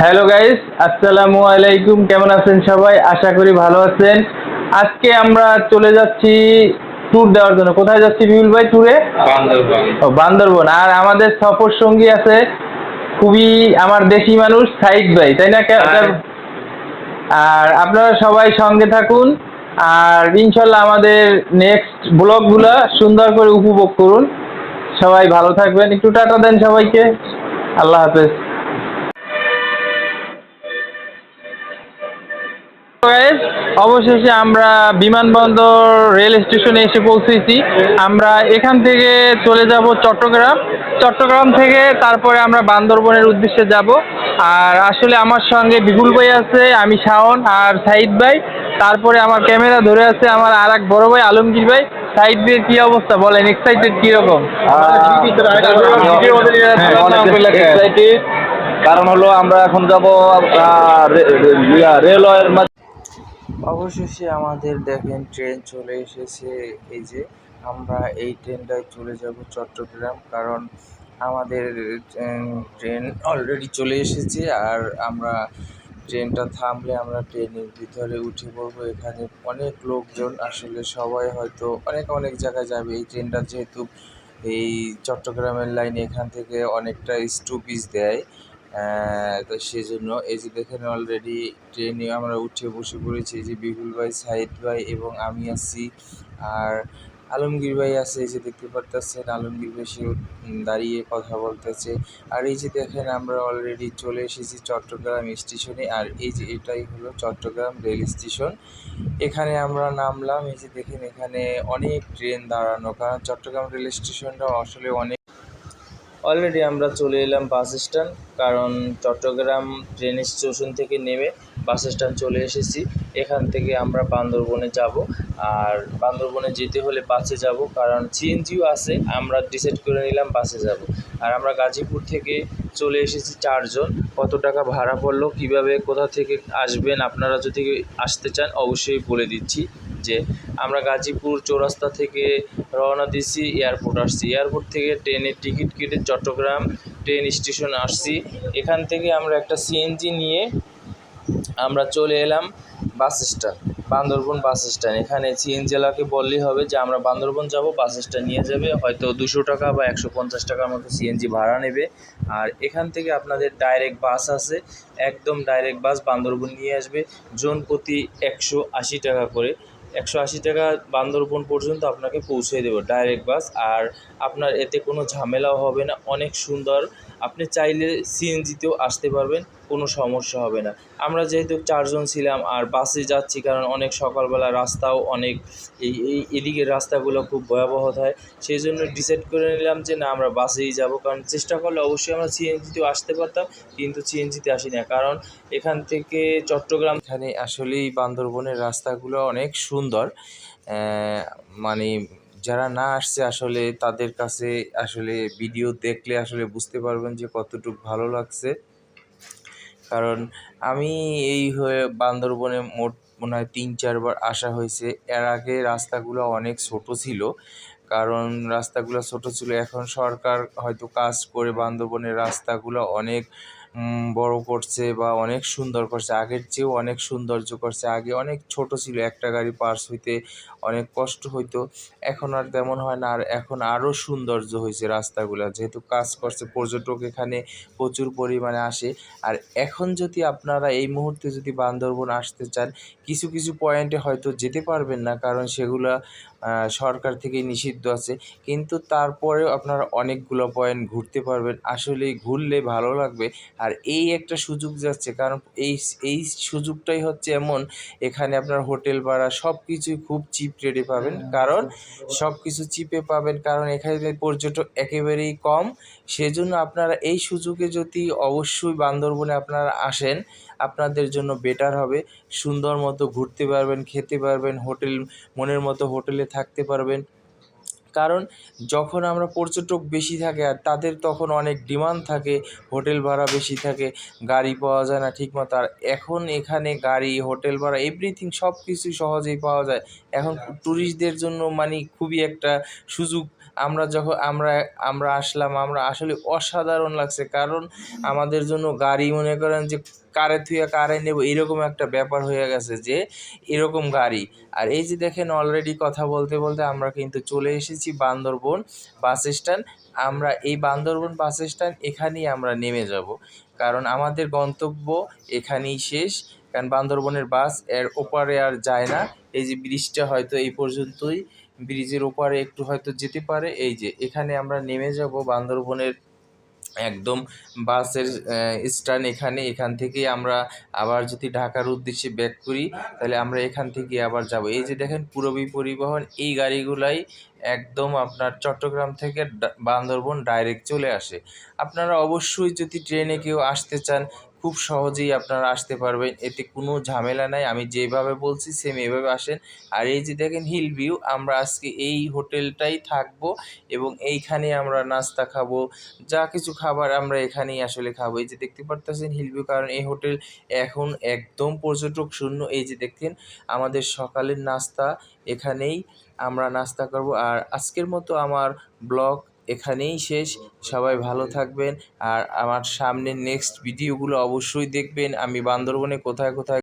Hello guys আসসালামু আলাইকুম কেমন আছেন সবাই? আশা করি ভালো আছেন। আজকে আমরা চলে যাচ্ছি ট্যুর দেওয়ার জন্য। কোথায় যাচ্ছি বিপুল ভাই ট্যুরে বান্দরবান। ও বান্দরবন। আর আমাদের সফর সঙ্গী আছে খুবই আমার দেশি মানুষ সাইদ ভাই তাই না? হ্যাঁ। আর আপনারা সবাই সঙ্গে থাকুন। আর ইনশাল্লাহ আমাদের নেক্সট ব্লগগুলো সুন্দর করে উপভোগ করুন। সবাই ভালো থাকবেন। একটু টাটা দেন সবাইকে। আল্লাহ হাফেজ। অবশেষে আমরা বিমানবন্দর রেল স্টেশনে এসে পৌঁছেছি। আমরা এখান থেকে চলে যাব চট্টগ্রাম। চট্টগ্রাম থেকে তারপরে আমরা বান্দরবনের উদ্দেশ্যে যাব। আর আসলে আমার সঙ্গে বিপুল ভাই আছে আমি শাওন আর সাইদ ভাই। তারপরে আমার ক্যামেরা ধরে আছে আমার আর এক বড় ভাই আলমগীর ভাই। সাইদ ভাইয়ের কি অবস্থা বলেন এক্সাইটেড কীরকম? এক্সাইটেড কারণ হলো আমরা এখন যাব রেলওয়ের অবশেষে আমাদের দেখেন ট্রেন চলে এসেছে। এই যে, আমরা এই ট্রেনটায় চলে যাব চট্টগ্রাম, কারণ আমাদের ট্রেন অলরেডি চলে এসেছে আর আমরা ট্রেনটা থামলে আমরা ট্রেনের ভিতরে উঠে পড়ব। এখানে অনেক লোকজন, আসলে সবাই হয়তো অনেক অনেক জায়গায় যাবে। এই ট্রেনটা যেহেতু এই চট্টগ্রামের লাইনে এখান থেকে অনেকটা স্টপিজ দেয়। তো সেজন্য এই যে দেখেন অলরেডি ট্রেনে আমরা উঠে বসে পড়েছি যে বিপুল ভাই সাইদ ভাই এবং আমি আছি আর আলমগীর ভাই আছে এই যে দেখতে পারতেছেন আলমগীর ভাই উম, দাঁড়িয়ে কথা বলতেছে। আর এই যে দেখেন আমরা অলরেডি চলে এসেছি চট্টগ্রাম স্টেশনে আর এই যে এটাই হলো চট্টগ্রাম রেল স্টেশন এখানে আমরা নামলাম এই যে দেখেন এখানে অনেক ট্রেন দাঁড়ানো কারণ চট্টগ্রাম রেল স্টেশনটা আসলে অনেক অলরেডি আমরা চলে এলাম বাস স্ট্যান্ড, কারণ চট্টগ্রাম ট্রেন স্টেশন থেকে নেমে বাস স্ট্যান্ড চলে এসেছি। এখান থেকে আমরা বান্দরবনে যাব। আর বান্দরবনে যেতে হলে বাসে যাব, কারণ সিএনজিও আছে, আমরা ডিসাইড করে নিলাম বাসে যাব। আর আমরা গাজীপুর থেকে চলে এসেছি চারজন। কত টাকা ভাড়া পড়ল, কীভাবে, কোথা থেকে আসবেন, আপনারা যদি আসতে চান, অবশ্যই বলে দিচ্ছি। যে আমরা গাজীপুর চৌরাস্তা থেকে রওনা দিছি, এয়ারপোর্ট আসছি। এয়ারপোর্ট থেকে ট্রেনের টিকিট কেটে চট্টগ্রাম ট্রেন স্টেশন আসছি। এখান থেকে আমরা একটা সিএনজি নিয়ে আমরা চলে এলাম bus stand, Bandarban bus stand. এখানে সিএনজিলাকে বললেই হবে যে আমরা বান্দরবন যাব, বাস স্ট্যান্ড নিয়ে যাবে। হয়তো দুশো টাকা বা একশো পঞ্চাশ টাকার মতো সিএনজি ভাড়া নেবে। আর এখান থেকে আপনাদের ডাইরেক্ট বাস আছে, একদম ডাইরেক্ট বাস বান্দরবন নিয়ে আসবে। জন প্রতি একশো আশি টাকা করে। একশো আশি টাকা বান্দরবন পর্যন্ত আপনাকে পৌঁছে দেবো ডাইরেক্ট বাস আর আপনার এতে কোনো ঝামেলাও হবে না, অনেক সুন্দর। আপনি চাইলে সিএনজিতেও আসতে পারবেন। কোনো সমস্যা হবে না। আমরা যেহেতু চারজন ছিলাম আর বাসে যাচ্ছি, কারণ অনেক সকালবেলা রাস্তাও অনেক এই এই, এদিকের রাস্তাগুলো খুব ভয়াবহ হয়। সেই জন্য ডিসাইড করে নিলাম যে না, আমরা বাসেই যাব। কারণ চেষ্টা করলে অবশ্যই আমরা সিএনজিতেও আসতে পারতাম, কিন্তু সিএনজিতে আসি না কারণ এখান থেকে চট্টগ্রাম এখানে আসলেই বান্দরবনের রাস্তাগুলো অনেক সুন্দর। মানে যারা না আসছে আসলে তাদের কাছে আসলে ভিডিও দেখলে আসলে বুঝতে পারবেন যে কতটুকু ভালো লাগছে। কারণ আমি এই হয়ে বান্দরবনে মোট মনে হয় তিন চারবার আসা হয়েছে। এর আগে রাস্তাগুলো অনেক ছোট ছিল। কারণ রাস্তাগুলো ছোট ছিল। এখন সরকার হয়তো কাজ করে বান্দরবনের রাস্তাগুলো অনেক বড় করছে বা অনেক সুন্দর করছে, আগের চেয়েও অনেক সৌন্দর্য করছে। আগে অনেক ছোট ছিল, একটা গাড়ি পাস হইতে অনেক কষ্ট হইতো। এখন আর তেমন হয় না, আর এখন আরও সৌন্দর্য হয়েছে রাস্তাগুলো। যেহেতু কাজ করছে, পর্যটক এখানে প্রচুর পরিমাণে আসে। আর এখন যদি আপনারা এই মুহূর্তে যদি বান্দরবন আসতে চান, কিছু কিছু পয়েন্টে হয়তো যেতে পারবেন না, কারণ সেগুলা সরকার থেকে নিষিদ্ধ আছে। কিন্তু তারপরেও আপনারা অনেকগুলো পয়েন্ট ঘুরতে পারবেন। আসলেই ঘুরলে ভালো লাগবে। আর এই একটা সুযোগ যাচ্ছে। কারণ এই এই সুযোগটাই হচ্ছে এমন এখানে আপনার হোটেল ভাড়া সব কিছুই খুব চিপ রেটে পাবেন। কারণ সব কিছু চিপে পাবেন। কারণ এখানে পর্যটক একেবারেই কম। সেজন্য আপনারা এই সুযোগে যদি অবশ্যই বান্দরবনে আপনারা আসেন আপনাদের জন্য বেটার হবে। সুন্দর মতো ঘুরতে পারবেন, খেতে পারবেন, হোটেল, মনের মতো হোটেলে থাকতে পারবেন। কারণ যখন আমরা পর্যটক বেশি থাকে আর তাদের তখন অনেক ডিমান্ড থাকে, হোটেল ভাড়া বেশি থাকে, গাড়ি পাওয়া যায় না ঠিকমতো। আর এখন এখানে গাড়ি, হোটেল ভাড়া এভরিথিং সব কিছুই সহজেই পাওয়া যায়। এখন ট্যুরিস্টদের জন্য মানে খুবই একটা সুযোগ। আমরা যখন, আমরা আমরা আসলাম, আমরা আসলে অসাধারণ লাগছে। কারণ আমাদের জন্য গাড়ি মনে করেন যে কারে থুয়ে কারে নেব, এরকম একটা ব্যাপার হয়ে গেছে যে এরকম গাড়ি। আর এই যে দেখেন অলরেডি কথা বলতে বলতে আমরা কিন্তু চলে এসেছি বান্দরবন বাস স্ট্যান্ড। আমরা এই বান্দরবন বাস স্ট্যান্ড এখানেই আমরা নেমে যাব। কারণ আমাদের গন্তব্য এখানেই শেষ। কারণ বান্দরবনের বাসের ওপারে আর যায় না। এই যে ব্রিজটা হয়তো এই পর্যন্তই। ব্রিজের ওপারে একটু হয়তো যেতে পারে। এই যে এখানে আমরা নেমে যাব বান্দরবনের একদম বাসের স্ট্যান্ড এখানে, এখান থেকে আমরা আবার যদি ঢাকার উদ্দেশ্যে ব্যাক করি, তাহলে আমরা এখান থেকে আবার যাব। এই যে দেখেন পূরবী পরিবহন, এই গাড়িগুলাই একদম আপনার চট্টগ্রাম থেকে বান্দরবন ডাইরেক্ট চলে আসে। আপনারা অবশ্যই যদি ট্রেনে কেউ আসতে চান খুব সহজেই আপনারা আসতে পারবেন। এতে কোনো ঝামেলা নাই। আমি যেভাবে বলছি সেম এভাবে আসেন। আর এই যে দেখেন হিল ভিউ আমরা আজকে এই হোটেলটাই থাকব এবং এইখানে আমরা নাস্তা খাব। যা কিছু খাবার আমরা এখানেই আসলে খাব। এই যে দেখতে পারতেছেন হিল ভিউ কারণ এই হোটেল এখন একদম পর্যটক শূন্য। এই যে দেখেন, আমাদের সকালের নাস্তা এখানেই আমরা নাস্তা করব। আর আজকের মতো আমার ব্লগ এখানেই শেষ। সবাই ভালো থাকবেন। আর আমার সামনে নেক্সট ভিডিওগুলো অবশ্যই দেখবেন। আমি বান্দরবনে কোথায় কোথায়